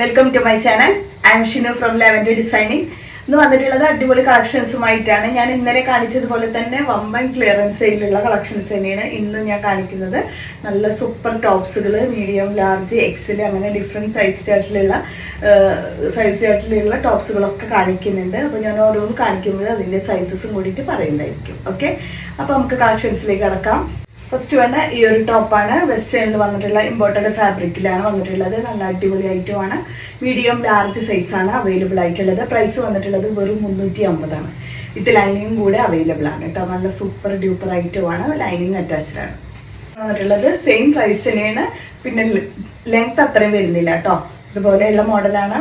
Welcome to my channel I am Shinu from lavender designing ഇന്ന് വന്നിട്ടുള്ളത് അടിപൊളി കളക്ഷൻസുമായിട്ടാണ്. ഞാൻ ഇന്നലെ കാണിച്ചതുപോലെ തന്നെ വമ്പൻ ക്ലിയറൻസ് സെയിലുള്ള കളക്ഷൻസ് തന്നെയാണ് ഇന്നും ഞാൻ കാണിക്കുന്നത്. നല്ല സൂപ്പർ ടോപ്സുകൾ മീഡിയം ലാർജ് എക്സൽ അങ്ങനെ ഡിഫറെന്റ് സൈസ് ചാർട്ടിലുള്ള സൈസ് ചാർട്ടിലുള്ള ടോപ്സുകളൊക്കെ കാണിക്കുന്നുണ്ട്. അപ്പോൾ ഞാൻ ഓരോന്ന് കാണിക്കുമ്പോൾ അതിന്റെ സൈസസും കൂടിയിട്ട് പറയുന്നതായിരിക്കും. ഓക്കെ അപ്പോൾ നമുക്ക് കളക്ഷൻസിലേക്ക് കടക്കാം. ഫസ്റ്റ് വേണ്ട ഈ ഒരു ടോപ്പാണ് വെസ്റ്റേണിൽ വന്നിട്ടുള്ള ഇമ്പോർട്ടഡ് ഫാബ്രിക്കിലാണ് വന്നിട്ടുള്ളത്. നല്ല അടിപൊളി ഐറ്റമാണ് മീഡിയം ലാർജ് സൈസാണ് അവൈലബിൾ ആയിട്ടുള്ളത്. പ്രൈസ് വന്നിട്ടുള്ളത് വെറും മുന്നൂറ്റി അമ്പതാണ് ഇത് ലൈനിങ്ങും കൂടെ അവൈലബിൾ ആണ് കേട്ടോ. നല്ല സൂപ്പർ ഡ്യൂപ്പർ ഐറ്റമാണ് ലൈനിങ് അറ്റാച്ച്ഡ് ആണ്. വന്നിട്ടുള്ളത് സെയിം പ്രൈസ് തന്നെയാണ്. പിന്നെ ലെങ്ത് അത്രയും വരുന്നില്ല കേട്ടോ. ഇതുപോലെയുള്ള മോഡലാണ്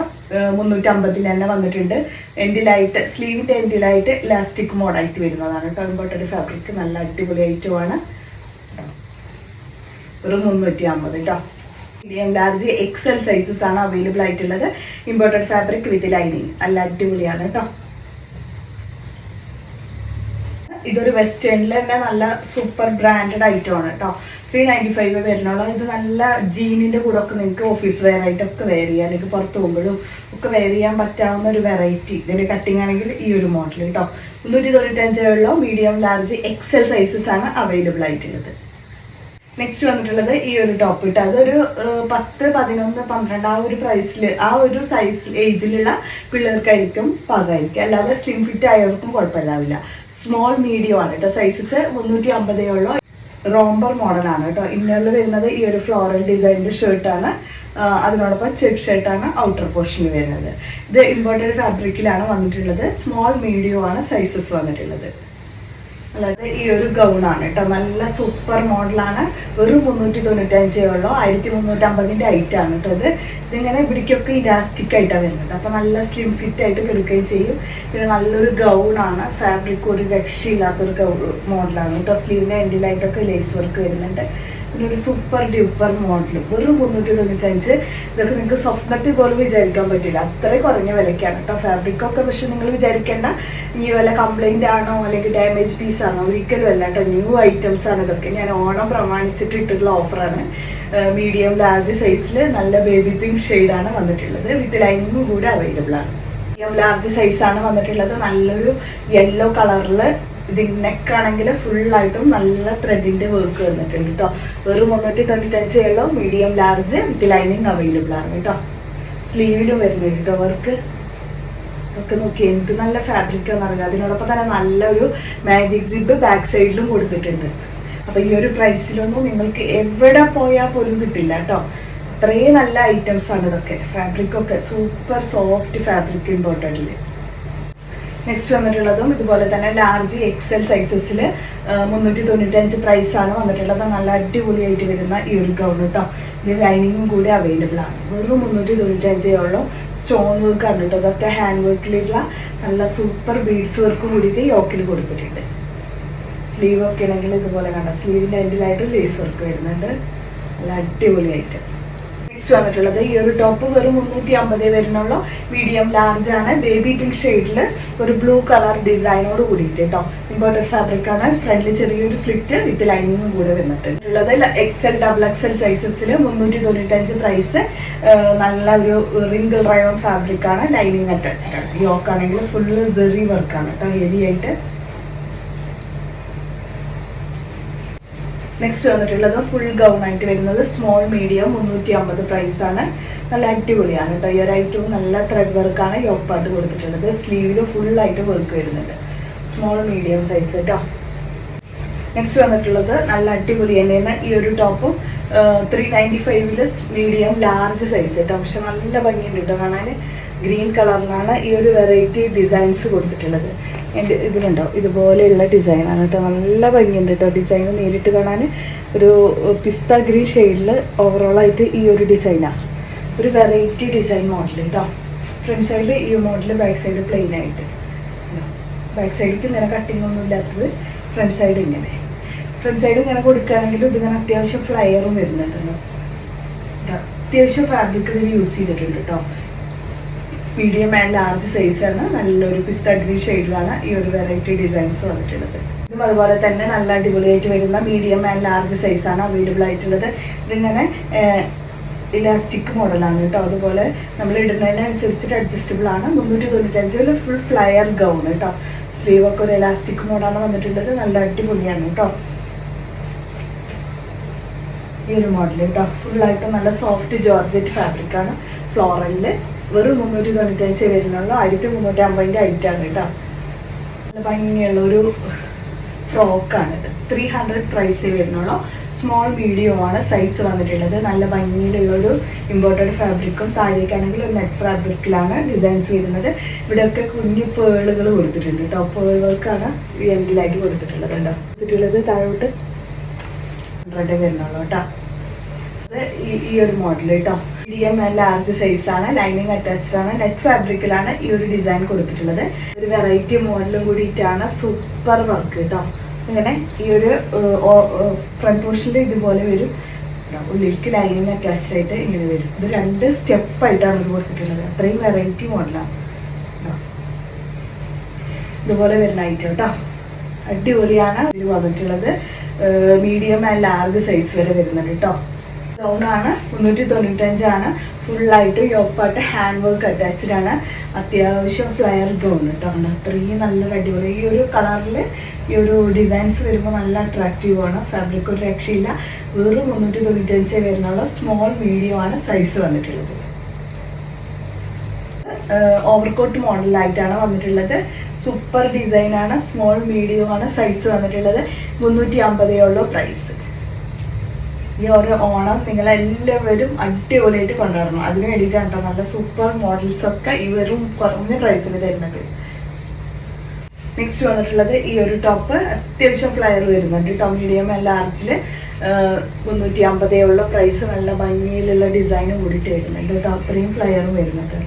മുന്നൂറ്റി അമ്പതിൽ തന്നെ വന്നിട്ടുണ്ട്. എൻഡിലായിട്ട് സ്ലീവിന്റെ എൻഡിലായിട്ട് ഇലാസ്റ്റിക് മോഡായിട്ട് വരുന്നതാണ് കേട്ടോ. ഇമ്പോർട്ടന്റ് ഫാബ്രിക് നല്ല അടിപൊളി ഐറ്റമാണ് വെറും മുന്നൂറ്റി അമ്പത് കേട്ടോ മീഡിയം ലാർജ് എക്സൽ സൈസസ് ആണ് അവൈലബിൾ ആയിട്ടുള്ളത്. ഇമ്പോർട്ടഡ് ഫാബ്രിക് വിത്ത് ലൈനിങ് അല്ല അടിപൊളിയാണ് കേട്ടോ ഇതൊരു വെസ്റ്റേണിൽ തന്നെ നല്ല സൂപ്പർ ബ്രാൻഡഡ് ഐറ്റം ആണ് കേട്ടോ ത്രീ നയന്റി ഫൈവ് വരുന്നുള്ളൂ ഇത് നല്ല ജീനിന്റെ കൂടെ ഒക്കെ നിങ്ങൾക്ക് ഓഫീസ് വെയർ ആയിട്ടൊക്കെ വെയർ ചെയ്യാം. അല്ലെങ്കിൽ പുറത്ത് പോകുമ്പോഴും ഒക്കെ വെയർ ചെയ്യാൻ പറ്റാവുന്ന ഒരു വെറൈറ്റി ഇതിന്റെ കട്ടിങ് ആണെങ്കിൽ ഈ ഒരു മോഡൽ കേട്ടോ മുന്നൂറ്റി തൊണ്ണൂറ്റഞ്ചുകളിലോ മീഡിയം ലാർജ് എക്സൽ സൈസസ് ആണ് അവൈലബിൾ ആയിട്ടുള്ളത്. നെക്സ്റ്റ് വന്നിട്ടുള്ളത് ഈ ഒരു ടോപ്പ് ഇട്ട്. അതൊരു പത്ത് പതിനൊന്ന് പന്ത്രണ്ട് ആ ഒരു പ്രൈസിൽ ആ ഒരു സൈസ് ഏജിലുള്ള പിള്ളേർക്കായിരിക്കും പാകമായിരിക്കും അല്ലാതെ സ്ലിം ഫിറ്റ് ആയവർക്കും കുഴപ്പമില്ലാവില്ല. സ്മോൾ മീഡിയം ആണ് കേട്ടോ സൈസസ് മുന്നൂറ്റി അമ്പതേ ഉള്ളൂ റോംബർ മോഡലാണ് കേട്ടോ ഇന്നറിൽ വരുന്നത് ഈ ഒരു ഫ്ലോറൽ ഡിസൈനിന്റെ ഷർട്ടാണ് അതിനോടൊപ്പം ചെക്ക് ഷർട്ടാണ് ഔട്ടർ പോർഷനിൽ വരുന്നത്. ഇത് ഇമ്പോർട്ടന്റ് ഫാബ്രിക്കിലാണ് വന്നിട്ടുള്ളത്. സ്മോൾ മീഡിയം ആണ് സൈസസ് വന്നിട്ടുള്ളത്. അല്ലാതെ ഈ ഒരു ഗൗണാണ് കേട്ടോ. നല്ല സൂപ്പർ മോഡലാണ് ഒരു മുന്നൂറ്റി തൊണ്ണൂറ്റഞ്ചേ ഉള്ളൂ. ആയിരത്തി ഐറ്റം ആണ് കേട്ടോ ഇത്. ഇതിങ്ങനെ ഇവിടേക്കൊക്കെ ഇലാസ്റ്റിക് ആയിട്ടാണ് വരുന്നത്. അപ്പോൾ നല്ല സ്ലിം ഫിറ്റ് ആയിട്ട് കിടക്കുകയും ചെയ്യും. പിന്നെ നല്ലൊരു ഗൗണാണ് ഫാബ്രിക് ഒരു രക്ഷയില്ലാത്തൊരു ഗൗ മോഡലാണ് കേട്ടോ. സ്ലീവിന്റെ എൻഡിലായിട്ടൊക്കെ ലേസ് വർക്ക് വരുന്നുണ്ട്. പിന്നെ ഒരു സൂപ്പർ ഡ്യൂപ്പർ മോഡൽ വെറും മുന്നൂറ്റി തൊണ്ണൂറ്റഞ്ച് ഇതൊക്കെ നിങ്ങൾക്ക് സ്വപ്നത്തിൽ പോലും വിചാരിക്കാൻ പറ്റില്ല. അത്രയും കുറഞ്ഞ വിലയ്ക്കാണ് കേട്ടോ. ഫാബ്രിക്കൊക്കെ പക്ഷെ നിങ്ങൾ വിചാരിക്കേണ്ട. ഈ വല്ല കംപ്ലൈന്റ് ആണോ? അല്ലെങ്കിൽ ഡാമേജ് പീസ് ആണോ ഒരിക്കലും അല്ല കേട്ടോ. ന്യൂ ഐറ്റംസ് ആണ് ഇതൊക്കെ. ഞാൻ ഓണം പ്രമാണിച്ചിട്ട് ഇട്ടിട്ടുള്ള ഓഫറാണ് മീഡിയം ലാർജ് സൈസിൽ നല്ല ബേബി പിങ്ക് ഷെയ്ഡാണ് വന്നിട്ടുള്ളത്. വിത്ത് ലൈനിങ്ങും കൂടെ അവൈലബിൾ ആണ്. മീഡിയം ലാർജ് സൈസാണ് വന്നിട്ടുള്ളത്. നല്ലൊരു യെല്ലോ കളറിൽ ഇത് നെക്കാണെങ്കിൽ ഫുള്ളായിട്ടും നല്ല ത്രെഡിന്റെ വർക്ക് വന്നിട്ടുണ്ട് കേട്ടോ. വെറും മുന്നൂറ്റി തൊണ്ണൂറ്റഞ്ച് ഉള്ളൂ. Medium large with lining available ആണ് കേട്ടോ. സ്ലീവിലും വരുന്നുണ്ട് കേട്ടോ വർക്ക് ഒക്കെ നോക്കി എന്ത് നല്ല ഫാബ്രിക് അറിയാം. അതിനോടൊപ്പം തന്നെ നല്ലൊരു മാജിക് ജിബ് ബാക്ക് സൈഡിലും കൊടുത്തിട്ടുണ്ട്. അപ്പൊ ഈ ഒരു പ്രൈസിലൊന്നും നിങ്ങൾക്ക് എവിടെ പോയാൽ പോലും കിട്ടില്ല കേട്ടോ. അത്രയും നല്ല ഐറ്റംസ് ആണ് ഇതൊക്കെ. ഫാബ്രിക് ഒക്കെ സൂപ്പർ സോഫ്റ്റ് ഫാബ്രിക് ഇമ്പോർട്ടന്റിൽ നെക്സ്റ്റ് വന്നിട്ടുള്ളതും ഇതുപോലെ തന്നെ ലാർജ് എക്സൽ സൈസസിൽ മുന്നൂറ്റി തൊണ്ണൂറ്റഞ്ച് പ്രൈസാണ് വന്നിട്ടുള്ളത്. നല്ല അടിപൊളിയായിട്ട് വരുന്ന ഈ ഒരു ഗൗൺ കേട്ടോ ഇത് ലൈനിങ്ങും കൂടി അവൈലബിൾ ആണ്. വെറും മുന്നൂറ്റി തൊണ്ണൂറ്റഞ്ചേ ഉള്ളൂ. സ്റ്റോൺ ആണ് കേട്ടോ ഇതൊക്കെ ഹാൻഡ് വർക്കിലുള്ള നല്ല സൂപ്പർ ബീഡ്സ് വർക്ക് കൂടിയിട്ട് യോക്കിൽ കൊടുത്തിട്ടുണ്ട്. സ്ലീവ് ഒക്കെ ആണെങ്കിൽ ഇതുപോലെ കണ്ട? സ്ലീവിന്റെ എൻഡിലായിട്ട് ലേസ് വർക്ക് വരുന്നുണ്ട്. നല്ല അടിപൊളി ഐറ്റം നെക്സ്റ്റ് വന്നിട്ടുള്ളത്. ഈ ഒരു ടോപ്പ് വെറും മുന്നൂറ്റി അമ്പത് വരുന്നുള്ള. മീഡിയം ലാർജ് ആണ്. ബേബി പിങ്ക് ഷെയ്ഡിൽ ഒരു ബ്ലൂ കളർ ഡിസൈനോട് കൂടിയിട്ട് കേട്ടോ ഇമ്പോർട്ടഡ് ഫാബ്രിക് ആണ്. ഫ്രണ്ടിൽ ചെറിയൊരു സ്ലിറ്റ് വിത്ത് ലൈനിങ്ങും കൂടെ വന്നിട്ടുണ്ട് ഉള്ളത് എക്സൽ ഡബിൾ എക്സൽ സൈസസിൽ മുന്നൂറ്റി തൊണ്ണൂറ്റഞ്ച് പ്രൈസ് നല്ല ഒരു റിങ്കിൾ റയോൺ ഫാബ്രിക് ആണ്. ലൈനിങ് അറ്റാച്ച്ഡ് ആണ്. യോക്കാണെങ്കിൽ ഫുള്ള് ജെറി വർക്കാണ് കേട്ടോ ഹെവി ആയിട്ട് നെക്സ്റ്റ് വന്നിട്ടുള്ളത് ഫുൾ ഗൗൺ ആയിട്ട് വരുന്നത് സ്മോൾ മീഡിയം മുന്നൂറ്റി അമ്പത് പ്രൈസ് ആണ്. നല്ല അടിപൊളിയാണ് കേട്ടോ ഈ ഒരു ഐറ്റവും നല്ല ത്രെഡ് വർക്കാണ് യോപ്പായിട്ട് കൊടുത്തിട്ടുള്ളത്. സ്ലീവിൽ ഫുൾ ആയിട്ട് വർക്ക് വരുന്നുണ്ട്. സ്മോൾ മീഡിയം സൈസ് കേട്ടോ നെക്സ്റ്റ് വന്നിട്ടുള്ളത് നല്ല അടിപൊളി തന്നെയാണ്. ഈ ഒരു ടോപ്പും ത്രീ നയന്റി ഫൈവിൽ മീഡിയം ലാർജ് സൈസ് കേട്ടോ പക്ഷെ നല്ല ഭംഗിയുണ്ട് കേട്ടോ കാണാൻ ഗ്രീൻ കളറിലാണ് ഈ ഒരു വെറൈറ്റി ഡിസൈൻസ് കൊടുത്തിട്ടുള്ളത്. എന്റെ ഇതിലുണ്ടോ ഇതുപോലെയുള്ള ഡിസൈനാണ് കേട്ടോ നല്ല ഭംഗിയുണ്ട് കേട്ടോ ഡിസൈൻ നേരിട്ട് കാണാൻ ഒരു പിസ്ത ഗ്രീൻ ഷെയ്ഡിൽ ഓവറോളായിട്ട് ഈ ഒരു ഡിസൈനാണ് ഒരു വെറൈറ്റി ഡിസൈൻ മോഡൽ കേട്ടോ ഫ്രണ്ട് സൈഡിൽ ഈ മോഡൽ ബാക്ക് സൈഡ് പ്ലെയിൻ ആയിട്ട്. ബാക്ക് സൈഡിലേക്ക് ഇങ്ങനെ കട്ടിങ് ഒന്നും ഇല്ലാത്തത്. ഫ്രണ്ട് സൈഡ് ഇങ്ങനെ. ഫ്രണ്ട് സൈഡ് ഇങ്ങനെ കൊടുക്കുകയാണെങ്കിൽ ഇതിങ്ങനെ അത്യാവശ്യം ഫ്ലയറും വരുന്നുണ്ടല്ലോ. അത്യാവശ്യം ഫാബ്രിക് ഇതിൽ യൂസ് ചെയ്തിട്ടുണ്ട് കേട്ടോ മീഡിയം ആൻഡ് ലാർജ് സൈസാണ് നല്ലൊരു പിസ്ത ഗ്രീൻ ഷെയ്ഡിലാണ് ഈ ഒരു വെറൈറ്റി ഡിസൈൻസ് വന്നിട്ടുള്ളത്. ഇതും അതുപോലെ തന്നെ നല്ല അടിപൊളിയായിട്ട് വരുന്ന മീഡിയം ആൻഡ് ലാർജ് സൈസാണ് അവൈലബിൾ ആയിട്ടുള്ളത്. ഇതിങ്ങനെ ഇലാസ്റ്റിക് മോഡലാണ് കേട്ടോ. അതുപോലെ നമ്മൾ ഇടുന്നതിനനുസരിച്ചിട്ട് അഡ്ജസ്റ്റബിൾ ആണ്. മുന്നൂറ്റി തൊണ്ണൂറ്റഞ്ചിൽ ഫുൾ ഫ്ലയർ ഗൗൺ കേട്ടോ. സ്ലീവൊക്കെ ഒരു ഇലാസ്റ്റിക് മോഡാണ് വന്നിട്ടുള്ളത്. നല്ല അടിപൊളിയാണ് കേട്ടോ. ഈ ഒരു മോഡൽ കേട്ടോ. ഫുള്ളായിട്ട് നല്ല സോഫ്റ്റ് ജോർജറ്റ് ഫാബ്രിക് ആണ്. ഫ്ലോറലിൽ വെറും മുന്നൂറ്റി തൊണ്ണൂറ്റഞ്ച് വരുന്നുള്ളൂ. ആയിരത്തി മുന്നൂറ്റി അമ്പതിന്റെ ഐറ്റാണ് കേട്ടോ. നല്ല ഭംഗിയുള്ള ഒരു ഫ്രോക്കാണിത്. ത്രീ ഹൺഡ്രഡ് പ്രൈസ് വരുന്നുള്ളൂ സ്മോൾ മീഡിയം ആണ് സൈസ് വന്നിട്ടുള്ളത്. നല്ല ഭംഗിയിലുള്ള ഒരു ഇമ്പോർട്ടഡ് ഫാബ്രിക്കും താഴേക്കാണെങ്കിൽ ഒരു നെറ്റ് ഫാബ്രിക്കിലാണ് ഡിസൈൻസ് വരുന്നത്. ഇവിടെയൊക്കെ കുഞ്ഞു പേളുകൾ കൊടുത്തിട്ടുണ്ട് കേട്ടോ പേളുകൾക്കാണ് എൻഡിലാക്കി കൊടുത്തിട്ടുള്ളത് കേട്ടോ കൊടുത്തിട്ടുള്ളത് താഴോട്ട് ഹൺഡ്രഡ് വരുന്നുള്ളൂ കേട്ടോ ഈ ഒരു മോഡൽ കേട്ടോ മീഡിയം ലാർജ് സൈസ് ആണ് ലൈനിങ് അറ്റാച്ച്ഡ് ആണ് നെറ്റ് ഫാബ്രിക്കിലാണ് ഈ ഒരു ഡിസൈൻ കൊടുത്തിട്ടുള്ളത്. ഒരു വെറൈറ്റി മോഡലും കൂടിയിട്ടാണ് സൂപ്പർ വർക്ക് കേട്ടോ അങ്ങനെ ഈ ഒരു ഫ്രണ്ട് പോർഷനിൽ ഇതുപോലെ വരും. ഉള്ളിലേക്ക് ലൈനിങ് അറ്റാച്ച്ഡ് ആയിട്ട് ഇങ്ങനെ വരും. ഇത് രണ്ട് സ്റ്റെപ്പ് ആയിട്ടാണ് ഇത് കൊടുത്തിട്ടുള്ളത്. അത്രയും വെറൈറ്റി മോഡലാണ് ഇതുപോലെ വരുന്ന ഐറ്റം കേട്ടോ അടിപൊളിയാണ്. ഇത് വന്നിട്ടുള്ളത് മീഡിയം ആൻഡ് ലാർജ് സൈസ് വരെ വരുന്നുണ്ട് കേട്ടോ ഗൗൺ ആണ് മുന്നൂറ്റി തൊണ്ണൂറ്റഞ്ചാണ് ഫുള്ളായിട്ട് യോപ്പായിട്ട് ഹാൻഡ് വർക്ക് അറ്റാച്ച്ഡ് ആണ്. അത്യാവശ്യം ഫ്ലയർ ഗൗൺ കേട്ടോ ഉണ്ട് അത്രയും നല്ല അടിപൊളി. ഈ ഒരു കളറിൽ ഈ ഒരു ഡിസൈൻസ് വരുമ്പോൾ നല്ല അട്രാക്റ്റീവ് ആണ്. ഫാബ്രിക് ഒരു രക്ഷയില്ല. വെറും മുന്നൂറ്റി തൊണ്ണൂറ്റഞ്ച് വരുന്നുള്ള. സ്മോൾ മീഡിയം ആണ് സൈസ് വന്നിട്ടുള്ളത്. ഓവർകോട്ട് മോഡലായിട്ടാണ് വന്നിട്ടുള്ളത്. സൂപ്പർ ഡിസൈനാണ് സ്മോൾ മീഡിയം ആണ് സൈസ് വന്നിട്ടുള്ളത്. മുന്നൂറ്റി അമ്പതേ ഉള്ളൂ പ്രൈസ് ഈ ഓരോ ഓണം നിങ്ങളെല്ലാവരും അടിപൊളിയായിട്ട് കൊണ്ടുവരണം. അതിന് വേണ്ടിയിട്ടാണ് കേട്ടോ നല്ല സൂപ്പർ മോഡൽസ് ഒക്കെ വെറും കുറഞ്ഞ പ്രൈസിൽ തരുന്നത്. നെക്സ്റ്റ് വന്നിട്ടുള്ളത് ഈ ഒരു ടോപ്പ് അത്യാവശ്യം ഫ്ലയർ വരുന്നുണ്ട് കേട്ടോ മീഡിയം ലാർജിൽ മുന്നൂറ്റി അമ്പതേ ഉള്ള. പ്രൈസ് നല്ല ഭംഗിയിലുള്ള ഡിസൈനും കൂടിയിട്ട് വരുന്നുണ്ട് കേട്ടോ അത്രയും ഫ്ലയറും വരുന്നുണ്ട്.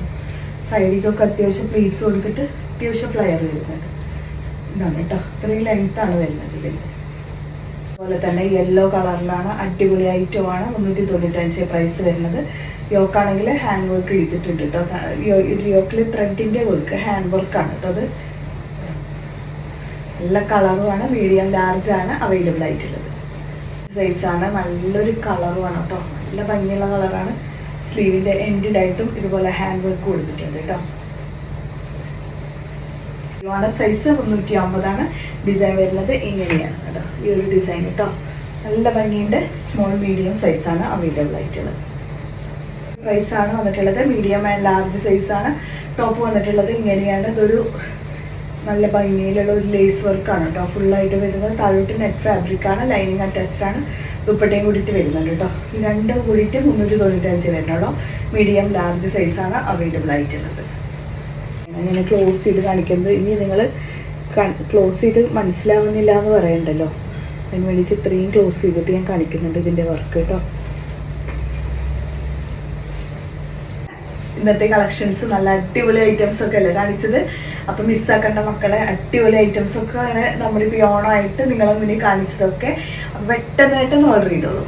സൈഡിലേക്കൊക്കെ അത്യാവശ്യം പ്ലീറ്റ്സ് കൊടുത്തിട്ട് അത്യാവശ്യം ഫ്ലയർ വരുന്നുണ്ട്. ഇതാണ് കേട്ടോ അത്രയും ലെങ്ത്താണ് വരുന്നത് ഇതിൽ അതുപോലെ തന്നെ യെല്ലോ കളറിലാണ് അടിപൊളി ഐറ്റമാണ്. മുന്നൂറ്റി തൊണ്ണൂറ്റഞ്ച് പ്രൈസ് വരുന്നത് യോക്കാണെങ്കിൽ ഹാൻഡ് വർക്ക് ചെയ്തിട്ടുണ്ട് കേട്ടോ യോക്കിൽ ത്രെഡിന്റെ വർക്ക് ഹാൻഡ് വർക്കാണ് കേട്ടോ അത്. നല്ല കളറുമാണ് മീഡിയം ലാർജ് ആണ് അവൈലബിൾ ആയിട്ടുള്ളത്. സൈസാണ് നല്ലൊരു കളറുമാണ് കേട്ടോ നല്ല ഭംഗിയുള്ള കളറാണ് സ്ലീവിന്റെ എൻഡിലായിട്ടും ഇതുപോലെ ഹാൻഡ് വർക്ക് കൊടുത്തിട്ടുണ്ട് കേട്ടോ ആണ് സൈസ് മുന്നൂറ്റി അമ്പതാണ് ഡിസൈൻ വരുന്നത് ഇങ്ങനെയാണ് കേട്ടോ. ഈ ഒരു ഡിസൈൻ കേട്ടോ. നല്ല ഭംഗിയുണ്ട്. സ്മോൾ മീഡിയം സൈസാണ് അവൈലബിൾ ആയിട്ടുള്ളത്. പ്രൈസാണ് വന്നിട്ടുള്ളത്. മീഡിയം ആൻഡ് ലാർജ് സൈസാണ് ടോപ്പ് വന്നിട്ടുള്ളത് ഇങ്ങനെയാണ്. ഇതൊരു നല്ല ഭംഗിയിലുള്ള ഒരു ലേസ് വർക്കാണ് കേട്ടോ. ഫുള്ളായിട്ട് വരുന്നത് താഴോട്ട് നെറ്റ് ഫാബ്രിക് ആണ്. ലൈനിങ് അറ്റാച്ച്ഡ് ആണ്. ദുപ്പട്ടയും കൂടിയിട്ട് വരുന്നുണ്ട് കേട്ടോ. രണ്ടും കൂടിയിട്ട് മുന്നൂറ്റി തൊണ്ണൂറ്റഞ്ച് വരുന്നുള്ളൂ. മീഡിയം ലാർജ് സൈസാണ് അവൈലബിൾ ആയിട്ടുള്ളത്. ഞാൻ ക്ലോസ് ചെയ്ത് കാണിക്കുന്നത്. ഇനി നിങ്ങൾ ക്ലോസ് ചെയ്ത് മനസ്സിലാവുന്നില്ല എന്ന് പറയണ്ടല്ലോ. അതിന് വേണ്ടിയിട്ട് ഇത്രയും ക്ലോസ് ചെയ്തിട്ട് ഞാൻ കാണിക്കുന്നുണ്ട് ഇതിന്റെ വർക്ക് കേട്ടോ. ഇന്നത്തെ കളക്ഷൻസ് നല്ല അടിപൊളി ഐറ്റംസ് ഒക്കെ അല്ലേ കാണിച്ചത്? അപ്പം മിസ്സാക്കേണ്ട മക്കളെ അടിപൊളി ഐറ്റംസ് ഒക്കെ അങ്ങനെ നമ്മളിപ്പോൾ ഓണമായിട്ട് നിങ്ങളെ മുന്നിൽ കാണിച്ചതൊക്കെ. പെട്ടെന്നായിട്ടൊന്ന് പെട്ടെന്ന് പെട്ടെന്ന് ഓർഡർ ചെയ്തോളൂ.